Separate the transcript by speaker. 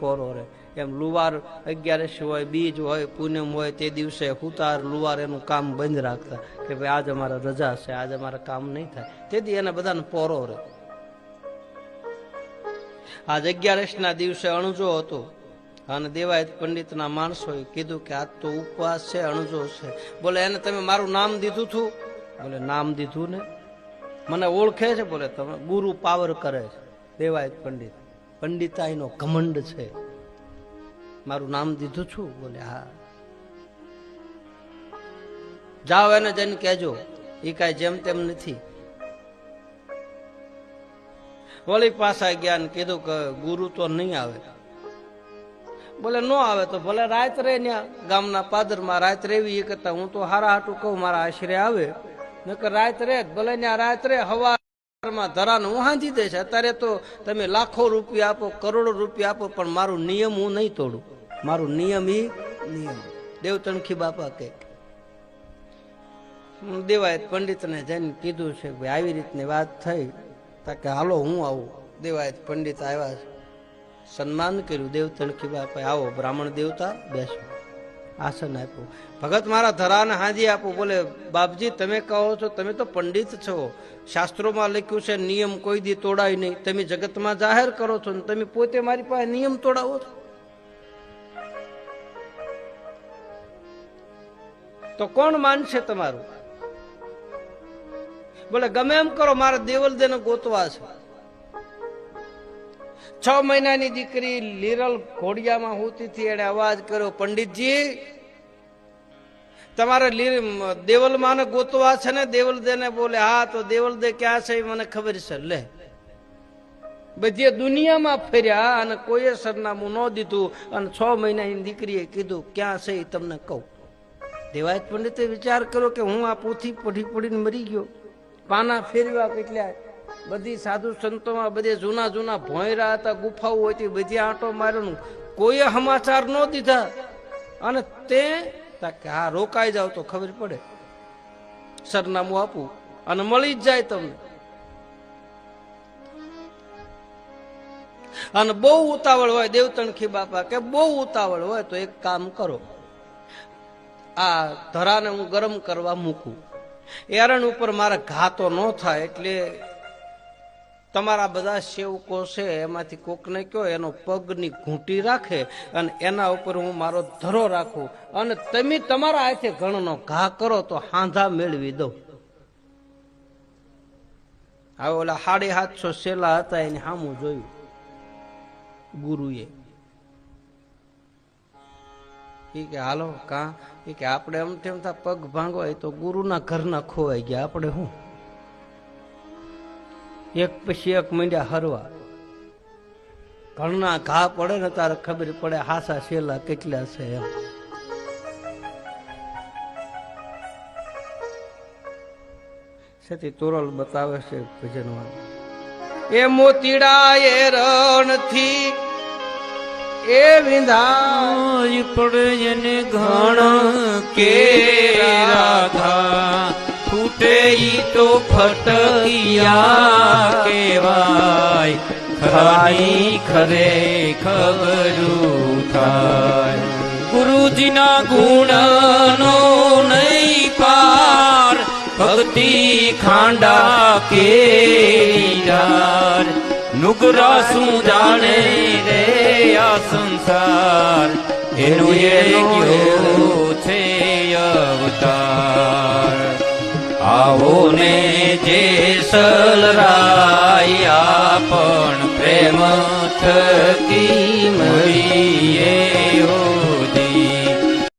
Speaker 1: પોરો રે એમ લુવાર અગિયારસ હોય, બીજ હોય, પૂનમ હોય, તે દિવસે હુતાર લુવાર એનું કામ બંધ રાખતા કે ભાઈ આજ અમારા રજા છે, આજ અમારા કામ નહીં થાય. તેથી એને બધાને પોરો રહે આજ અગિયારસ ના દિવસે અણુજો હતો. અને દેવાયત પંડિતના માણસોએ કીધું કે આજ તો ઉપવાસ છે, અણુજો છે. બોલે, એને તમે મારું નામ દીધું હતું બોલે, નામ દીધું ને? મને ઓળખે છે, બોલે, તમે ગુરુ પાવર કરે છે, દેવાયત પંડિત. પંડિતાઈનો ઘમંડ છે. મારું નામ દીધું છું, બોલે, હા. જાઓ એને જઈને કહેજો એ કાંઈ જેમ તેમ નથી. વળી પાછા ગયા ને કીધું કે ગુરુ તો નહીં આવે. બોલે, ન આવે તો ભલે રાત રે ન્યા, ગામના પાદરમાં રાત રેવી એ કરતા હું તો હારા હાટું કહું, મારા આશરે આવે. નકર રાત રે ભલે ત્યાં રાત રે હવારમાં ધરાને હું હાંધી દઈશ. અત્યારે તો તમે લાખો રૂપિયા આપો, કરોડો રૂપિયા આપો, પણ મારું નિયમ હું નહીં તોડું. મારું નિયમ ઈ નિયમ. દેવતણખી બાપા કે. દેવાયત પંડિતને જઈને કીધું છે કે આવી રીતની વાત થઈ કે હાલો હું આવું. દેવાયત પંડિત આવ્યા સન્માન કર્યું દેવ તણખી બાપા આવો બ્રાહ્મણ દેવતા બેસો. આસન આપ્યું. ભગત મારા ધરાને હાજી આપું, બોલે, બાપજી, તમે કહો છો, તમે તો પંડિત છો. શાસ્ત્રોમાં લખ્યું છે, નિયમ કોઈ દી તોડાય નહીં. તમે જગતમાં જાહેર કરો છો ને તમે પોતે મારી પાસે નિયમ તોડાવો છો. તો કોણ માનશે તમારું? બોલે, ગમે એમ કરો, મારા દેવલ દેને ગોતવા છે. છ મહિનાની દીકરી લીરલ ઘોડિયામાં હોતી હતી એને અવાજ કર્યો, પંડિતજી, તમારે દેવલમાને ગોતવા છે ને? દેવલદેને બોલે, હા, તો દેવલદે ક્યાં છે મને ખબર છે, લે. બધી દુનિયામાં ફેર્યા અને કોઈએ સરનામું ન દીધું અને છ મહિનાની દીકરીએ કીધું, ક્યાં છે એ તમને કહું. દેવાયત પંડિતે વિચાર કર્યો કે હું આ પોથી પઢી પડીને મરી ગયો. પાના ફેરવા કેટલા બધી સાધુ સંતોમાં બધે જૂના જૂના ભોંયરા હતા, ગુફાઓ હતી, બધી આંટો માર્યો કોઈએ સમાચાર ન દીધા. અને તે હા, રોકાઈ જાવ તો ખબર પડે. સરનામું આપું અને મળી જ જાય તમને. અને બહુ ઉતાવળ હોય દેવતણખી બાપા કે બહુ ઉતાવળ હોય તો એક કામ કરો. આ ધરાને હું ગરમ કરવા મૂકું. એરણ ઉપર મારે ઘા તો ન થાય એટલે તમારા બધા સેવકો છે, એમાંથી કોકને કયો, એનો પગની ઘૂંટી રાખે અને એના ઉપર હું મારો ધરો રાખું. અને તમે તમારા હાથે ઘણનો ઘા કરો તો હાંધા મેળવી દો હવે ઓલા સાડી સાતસો સેલા હતા, એને સામું જોયું ગુરુએ. ઈ કે, હાલો, કા? ઈ કે, આપણે એમ તેમ પગ ભાંગો એ તો ગુરુના ઘરના ખોવાઈ ગયા, આપણે શું એક પછી એક મીંડ્યા હરવા. ઘરના ઘા પડે ને તારે ખબર પડે હાસા શેલા કેટલા છે એમ. સેથી તોરલ બતાવે છે ભજનમાં એ મોતીડા એ રણથી એ વિંધા
Speaker 2: પડે એને ઘણ કે રાધા. ઈ તો ફટકિયા કેવાય ખરાની ખરે ખબરું થાય. ગુરુજીના ગુણનો નહીં પાર, ભક્તિ ખાંડા કે નુગરા શું જાણે રે આ સંસાર? એનું એ આવો ને જે સલરાયા પણ પ્રેમ થકી?